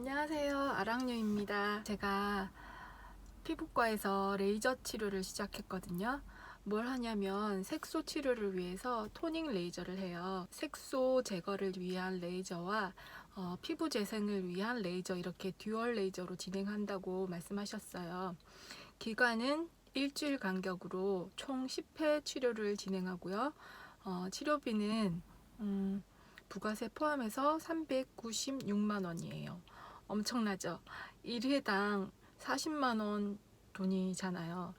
안녕하세요. 아랑유입니다. 제가 피부과에서 레이저 치료를 시작했거든요. 뭘 하냐면 색소 치료를 위해서 토닝 레이저를 해요. 색소 제거를 위한 레이저와 어, 피부 재생을 위한 레이저 이렇게 듀얼 레이저로 진행한다고 말씀하셨어요. 기간은 일주일 간격으로 총 10회 치료를 진행하고요. 어, 치료비는 음, 부가세 포함해서 396만 원이에요. 엄청나죠? 1회당 40만 원 돈이잖아요.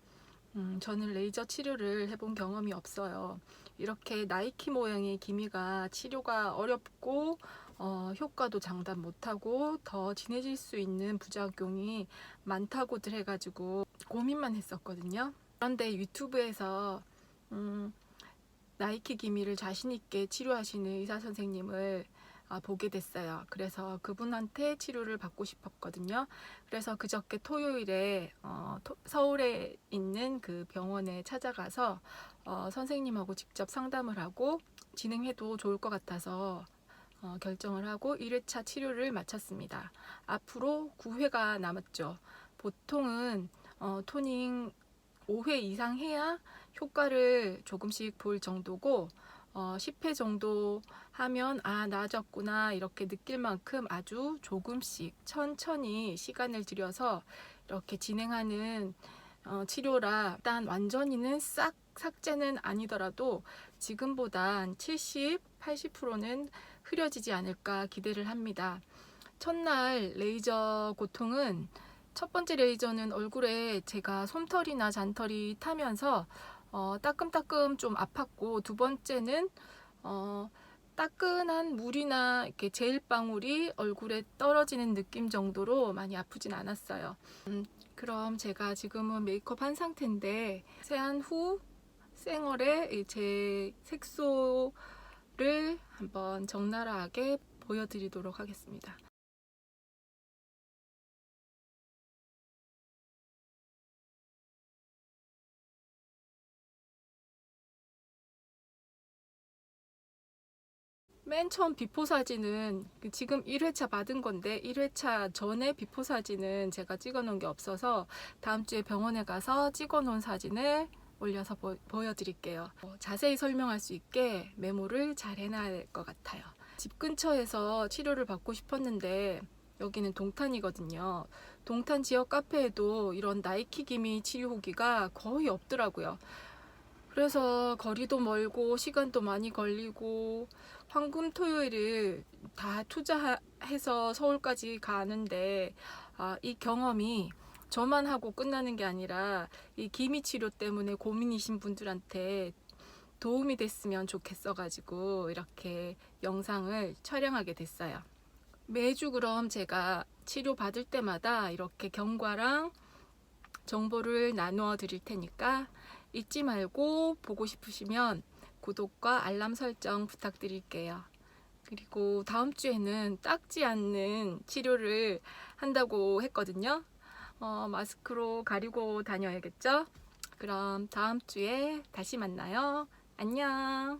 음, 저는 레이저 치료를 해본 경험이 없어요. 이렇게 나이키 모양의 기미가 치료가 어렵고 어, 효과도 장담 못하고 더 진해질 수 있는 부작용이 많다고들 해가지고 고민만 했었거든요. 그런데 유튜브에서 음, 나이키 기미를 자신 있게 치료하시는 의사 선생님을 아, 보게 됐어요. 그래서 그분한테 치료를 받고 싶었거든요. 그래서 그저께 토요일에 어, 토- 서울에 있는 그 병원에 찾아가서 어, 선생님하고 직접 상담을 하고 진행해도 좋을 것 같아서 어, 결정을 하고 1회차 치료를 마쳤습니다. 앞으로 9회가 남았죠. 보통은 어, 토닝 5회 이상 해야 효과를 조금씩 볼 정도고 어, 10회 정도 하면 아 나아졌구나 이렇게 느낄 만큼 아주 조금씩 천천히 시간을 들여서 이렇게 진행하는 어, 치료라 일단 완전히는 싹 삭제는 아니더라도 지금보다 한 70, 80%는 흐려지지 않을까 기대를 합니다. 첫날 레이저 고통은 첫 번째 레이저는 얼굴에 제가 솜털이나 잔털이 타면서 어, 따끔따끔 좀 아팠고 두 번째는 어, 따끈한 물이나 이렇게 제일 방울이 얼굴에 떨어지는 느낌 정도로 많이 아프진 않았어요. 음, 그럼 제가 지금은 메이크업 한 상태인데 세안 후 생얼에 제 색소를 한번 적나라하게 보여드리도록 하겠습니다. 맨 처음 비포 사진은 그 지금 1회차 받은 건데 1회차 전에 비포 사진은 제가 찍어 놓은 게 없어서 다음 주에 병원에 가서 찍어 놓은 사진을 올려서 보, 여드릴게요 자세히 설명할 수 있게 메모를 잘 해놔야 될것 같아요. 집 근처에서 치료를 받고 싶었는데 여기는 동탄이거든요. 동탄 지역 카페에도 이런 나이키 기미 치료 후기가 거의 없더라고요. 그래서 거리도 멀고 시간도 많이 걸리고 황금 토요일을 다 투자해서 서울까지 가는데 아, 이 경험이 저만 하고 끝나는 게 아니라 이 기미 치료 때문에 고민이신 분들한테 도움이 됐으면 좋겠어 가지고 이렇게 영상을 촬영하게 됐어요. 매주 그럼 제가 치료 받을 때마다 이렇게 경과랑 정보를 나누어 드릴 테니까 잊지 말고 보고 싶으시면 구독과 알람 설정 부탁드릴게요. 그리고 다음 주에는 닦지 않는 치료를 한다고 했거든요. 어, 마스크로 가리고 다녀야겠죠? 그럼 다음 주에 다시 만나요. 안녕.